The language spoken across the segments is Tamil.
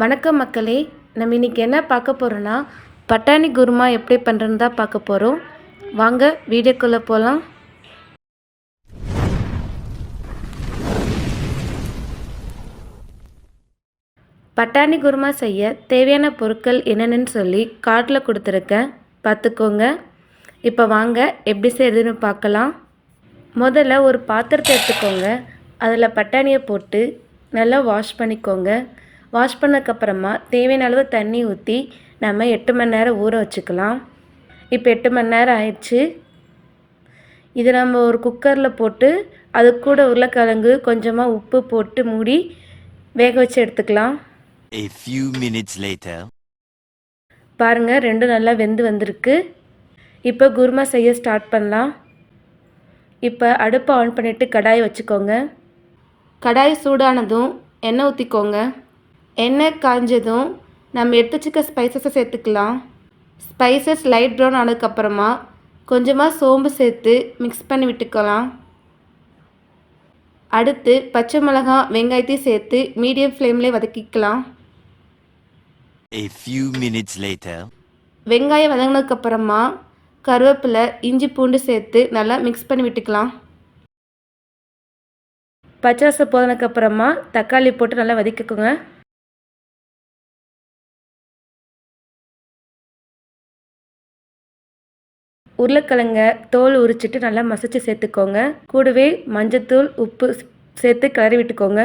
வணக்கம் மக்களே. நம்ம இன்றைக்கி என்ன பார்க்க போகிறோன்னா பட்டாணி குருமா எப்படி பண்ணுறதுன்னு தான் பார்க்க போகிறோம் வாங்க வீடியோக்குள்ளே போகலாம் பட்டாணி குருமா செய்ய தேவையான பொருட்கள் என்னென்னு சொல்லி கார்டில் கொடுத்துருக்கேன். பார்த்துக்கோங்க. இப்போ வாங்க எப்படி செய்யறதுன்னு பார்க்கலாம். முதல்ல ஒரு பாத்திரத்தை எடுத்துக்கோங்க. அதில் பட்டாணியை போட்டு நல்லா வாஷ் பண்ணிக்கோங்க. வாஷ் பண்ணதுக்கப்புறமா தேவையான அளவு தண்ணி ஊற்றி நம்ம எட்டு மணி நேரம் ஊற வச்சுக்கலாம். இப்போ எட்டு மணி நேரம் ஆயிடுச்சு. இது நம்ம ஒரு குக்கரில் போட்டு அது கூட உருளைக்கிழங்கு கொஞ்சமாக உப்பு போட்டு மூடி வேக வச்சு எடுத்துக்கலாம். A few minutes later. பாருங்கள் ரெண்டும் நல்லா வெந்து வந்திருக்கு. இப்போ குருமா செய்ய ஸ்டார்ட் பண்ணலாம். இப்போ அடுப்பை ஆன் பண்ணிவிட்டு கடாயை வச்சுக்கோங்க. கடாய் சூடானதும் எண்ணெய் ஊற்றிக்கோங்க எண்ணெய் காஞ்சதும் நம்ம எடுத்து வச்சுக்க ஸ்பைசஸை சேர்த்துக்கலாம். ஸ்பைசஸ் லைட் ப்ரௌன் ஆனதுக்கப்புறமா கொஞ்சமாக சோம்பு சேர்த்து மிக்ஸ் பண்ணி விட்டுக்கலாம். அடுத்து பச்சை மிளகாய் வெங்காயத்தையும் சேர்த்து மீடியம் ஃப்ளேம்லேயே வதக்கிக்கலாம். A few minutes later. வெங்காயம் வதங்கினதுக்கப்புறமா கருவேப்பிலை இஞ்சி பூண்டு சேர்த்து நல்லா மிக்ஸ் பண்ணி விட்டுக்கலாம். பச்சை போனதுக்கப்புறமா தக்காளி போட்டு நல்லா வதக்கிக்கோங்க. உருளைக்கிழங்க தோல் உரிச்சிட்டு நல்லா மசிச்சு சேர்த்துக்கோங்க. கூடவே மஞ்சத்தூள் உப்பு சேர்த்து கிளறி விட்டுக்கோங்க.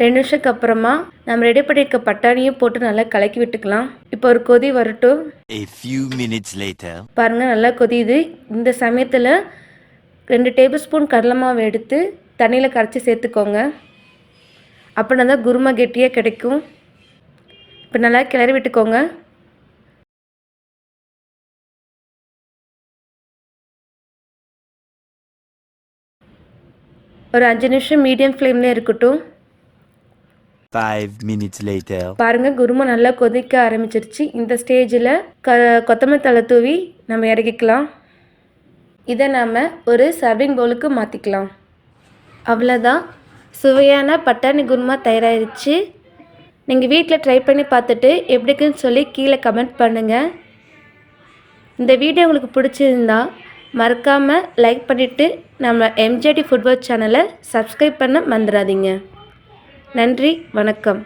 ரெண்டு நிமிஷத்துக்கு அப்புறமா நம்ம ரெடி பண்ணியிருக்க பட்டாணியும் போட்டு நல்லா கலக்கி விட்டுக்கலாம். இப்போ ஒரு கொதி வரட்டும். A few minutes later. பாருங்கள் நல்லா கொதியுது. இந்த சமயத்தில் ரெண்டு டேபிள் ஸ்பூன் கடலை மாவு எடுத்து தண்ணியில் கரைச்சி சேர்த்துக்கோங்க. அப்படின்னா தான் குருமா கெட்டியாக கிடைக்கும். இப்போ நல்லா கிளறி விட்டுக்கோங்க. ஒரு அஞ்சு நிமிஷம் மீடியம் ஃப்ளேம்லேயே இருக்கட்டும். Minutes later. பாருங்கள் குருமா நல்லா கொதிக்க ஆரம்பிச்சிருச்சு. இந்த ஸ்டேஜில் க கொத்தமல்லி தழை தூவி நம்ம இறக்கிக்கலாம். இதை நாம் ஒரு சர்விங் பவுலுக்கு மாற்றிக்கலாம் அவ்வளோதான் சுவையான பட்டாணி குருமா தயாராகிருச்சு நீங்கள் வீட்டில் ட்ரை பண்ணி பார்த்துட்டு எப்படி இருக்குன்னு சொல்லி கீழே கமெண்ட் பண்ணுங்கள் இந்த வீடியோ உங்களுக்கு பிடிச்சிருந்தா மறக்காமல் லைக் பண்ணிவிட்டு நம்ம எம்ஜேடி ஃபுட்பால் சேனலை சப்ஸ்கிரைப் பண்ண மறந்துடாதீங்க நன்றி வணக்கம்.